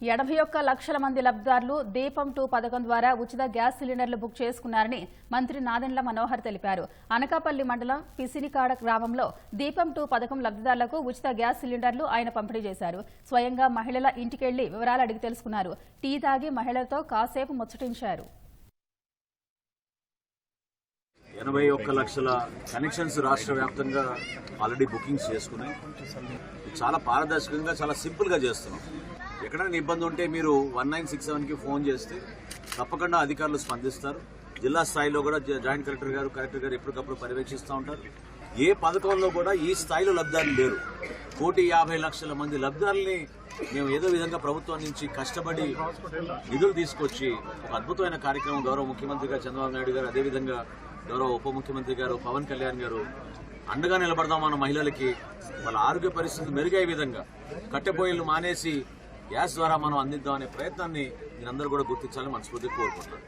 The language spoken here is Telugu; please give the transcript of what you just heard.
ఎనభై ఒక్క లక్షల మంది లబ్ధిదారులు దీపం టూ పథకం ద్వారా ఉచిత గ్యాస్ సిలిండర్లు బుక్ చేసుకున్నారని మంత్రి నాదెండ్ల మనోహర్ తెలిపారు. అనకాపల్లి మండలం పిసినికాడ గ్రామంలో దీపం టూ పథకం లబ్ధిదారులకు ఉచిత గ్యాస్ సిలిండర్లు ఆయన పంపిణీ చేశారు. స్వయంగా మహిళల ఇంటికెళ్ళి వివరాలు అడిగి తెలుసుకున్నారు. టీ తాగి మహిళలతో కాసేపు ముచ్చటించారు. ఎనభై ఒక్క లక్షల కనెక్షన్స్ రాష్ట్ర వ్యాప్తంగా ఆల్రెడీ బుకింగ్స్ చేసుకున్నాయి. చాలా పారదర్శకంగా చాలా సింపుల్గా చేస్తున్నాం. ఎక్కడైనా ఇబ్బంది ఉంటే మీరు వన్ నైన్ సిక్స్ సెవెన్కి ఫోన్ చేస్తే తప్పకుండా అధికారులు స్పందిస్తారు. జిల్లా స్థాయిలో కూడా జాయింట్ కలెక్టర్ గారు కలెక్టర్ గారు ఎప్పటికప్పుడు పర్యవేక్షిస్తూ ఉంటారు. ఏ పథకంలో కూడా ఈ స్థాయిలో లబ్ధారులు లేరు. కోటి యాభై లక్షల మంది లబ్ధారుల్ని మేము ఏదో విధంగా ప్రభుత్వం నుంచి కష్టపడి నిధులు తీసుకొచ్చి ఒక అద్భుతమైన కార్యక్రమం గౌరవ ముఖ్యమంత్రి గారు చంద్రబాబు నాయుడు గారు అదేవిధంగా గౌరవ ఉప ముఖ్యమంత్రి గారు పవన్ కళ్యాణ్ గారు అండగా నిలబడదాం మన మహిళలకి వాళ్ళ ఆరోగ్య పరిస్థితి మెరుగయ్యే విధంగా కట్టెపోయిలు మానేసి గ్యాస్ ద్వారా మనం అందిద్దాం అనే ప్రయత్నాన్ని మీరందరూ కూడా గుర్తించాలని మనస్ఫూర్తిగా కోరుకుంటున్నాను.